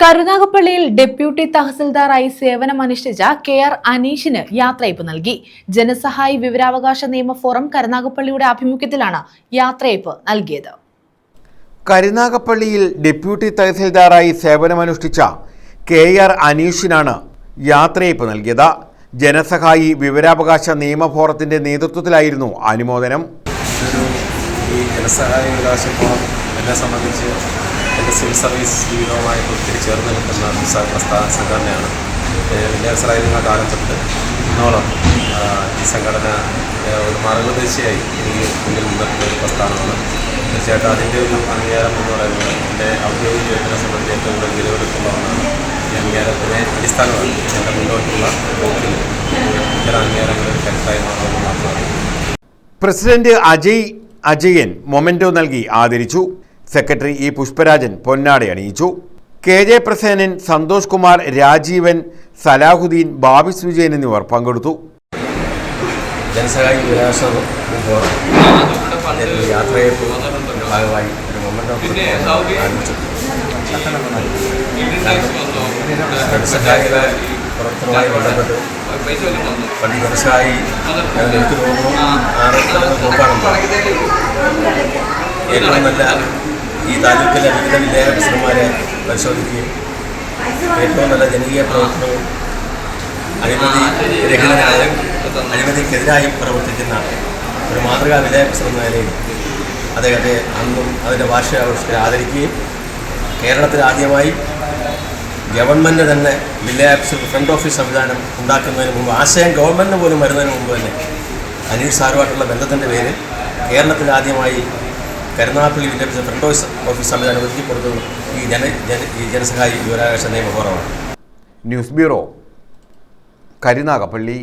കരുനാഗപ്പള്ളിയിൽ deputy തഹസിൽദാറായി സേവനമനുഷ്ഠിച്ച K R അനീഷിന് യാത്രയയപ്പ് നൽകി. ജനസഹായി വിവരാവകാശ നിയമ ഫോറം കരുനാഗപ്പള്ളിയുടെ ആഭിമുഖ്യത്തിലാണ് യാത്രയയപ്പ് നൽകിയത്. കരുനാഗപ്പള്ളിയിൽ ഡെപ്യൂട്ടി തഹസിൽദാറായി സേവനമനുഷ്ഠിച്ച കെ ആർ അനീഷിനാണ് യാത്രയയപ്പ് നൽകിയത്. ജനസഹായി വിവരാവകാശ നിയമ ഫോറത്തിന്റെ നേതൃത്വത്തിലായിരുന്നു അനുമോദനം. ഈ ജനസഹായ വിവരാവകാശ ഫോറം എന്നെ സംബന്ധിച്ച് എന്റെ സിവിൽ സർവീസ് ജീവിതവുമായിട്ട് ഒത്തിരി ചേർന്ന് നിൽക്കുന്ന സംഘടനയാണ്. വിദ്യാഭ്യാസ വിദ്യാഭ്യാസരായിരുന്ന കാലം തൊട്ട് ഇന്നോളം. ഈ സംഘടന ഒരു മാർഗനിർദ്ദേശിയായി എനിക്ക് മുന്നിൽ നിന്നിട്ടുള്ള ഒരു പ്രസ്ഥാനമാണ് തീർച്ചയായിട്ടും അതിന്റെ ഒരു അംഗീകാരം എന്ന് പറയുന്നത് എന്റെ ഔദ്യോഗിക ജീവിതത്തിനെ സംബന്ധിച്ച് ഏറ്റവും കൂടുതൽ വിലവെടുക്കുന്ന ഒന്നാണ്. ഈ അംഗീകാരത്തിനെ അടിസ്ഥാനമാണ് എന്റെ മുന്നോട്ടുള്ള പോക്കിൽ ഇത്തരം അംഗീകാരങ്ങളൊരു കരുത്തായി മാറുമെന്ന് മാത്രമാണ്. പ്രസിഡന്റ് അജയ് അജയൻ മൊമെന്റോ നൽകി ആദരിച്ചു. സെക്രട്ടറി ഇ പുഷ്പരാജൻ പൊന്നാട അണിയിച്ചു കെ ജെ പ്രസേനൻ സന്തോഷ് കുമാർ രാജീവൻ സലാഹുദ്ദീൻ ബാബിസ് വിജയൻ എന്നിവർ പങ്കെടുത്തു. ജനസഹായി ഒരു യാത്രയെ ഭാഗമായി ഒരു മൊമെന്റ് ഓഫ് ആരംഭിച്ചു ജനസഹായിയുടെ പ്രവർത്തനവുമായി ബന്ധപ്പെട്ട് പണ്ട് ജനസഹായി എനിക്ക് തോന്നുന്നു ആറ് നോക്കാണെന്ന് ഏറ്റവും നല്ല ഈ താലൂക്കിലെ വിവിധ വിദ്യാ അഫീസർമാരെ പരിശോധിക്കുകയും ഏറ്റവും നല്ല ജനകീയ പ്രവർത്തനവും അഴിമതി രഹിതനായും അഴിമതിക്കെതിരായും പ്രവർത്തിക്കുന്ന ഒരു മാതൃകാ വിലയപ്രസർ എന്ന നിലയിൽ അദ്ദേഹത്തെ അന്നും അതിന്റെ വാർഷികാഘോഷത്തിൽ ആദരിക്കുകയും കേരളത്തിൽ ആദ്യമായി ഗവൺമെന്റ് തന്നെ വില്ലേജ് ഫ്രണ്ട് ഓഫീസ് സംവിധാനം ഉണ്ടാക്കുന്നതിന് മുമ്പ് ആശയം ഗവൺമെന്റ് പോലും വരുന്നതിന് മുമ്പ് തന്നെ അനീഷ് സാറുമായിട്ടുള്ള ബന്ധത്തിന്റെ പേരിൽ കേരളത്തിൽ ആദ്യമായി കരുനാഗപ്പള്ളി വിദ്യാഭ്യാസ ഫ്രണ്ട് ഓഫീസ് ഓഫീസ് സംവിധാനം ഒരുക്കി കൊടുത്തത് ഈ ജന ജന ഈ ജനസഹായി വിവരാവകാശ നിയമ ഫോറമാണ് ന്യൂസ് ബ്യൂറോ കരുനാഗപ്പള്ളി.